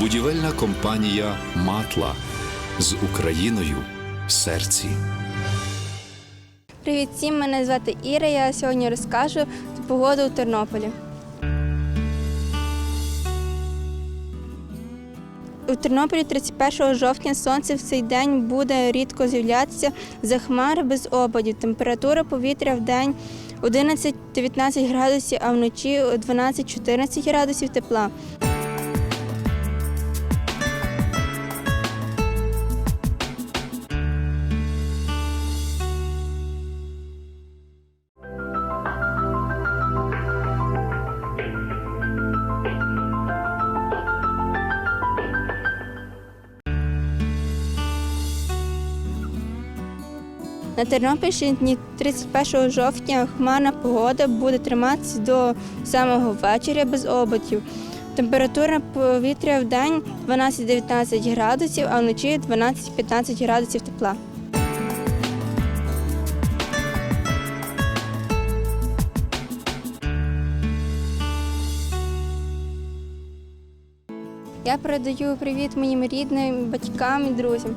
Будівельна компанія Матла з Україною в серці. Привіт всім, мене звати Іра. Я сьогодні розкажу погоду у Тернополі. У Тернополі 31 жовтня сонце в цей день буде рідко з'являтися за хмари без опадів. Температура повітря в день 11-19 градусів, а вночі 12-14 градусів тепла. На Тернопільщині 31 жовтня хмарна погода буде триматися до самого вечора без опадів. Температура повітря в день 12-19 градусів, а вночі 12-15 градусів тепла. Я передаю привіт моїм рідним, батькам і друзям.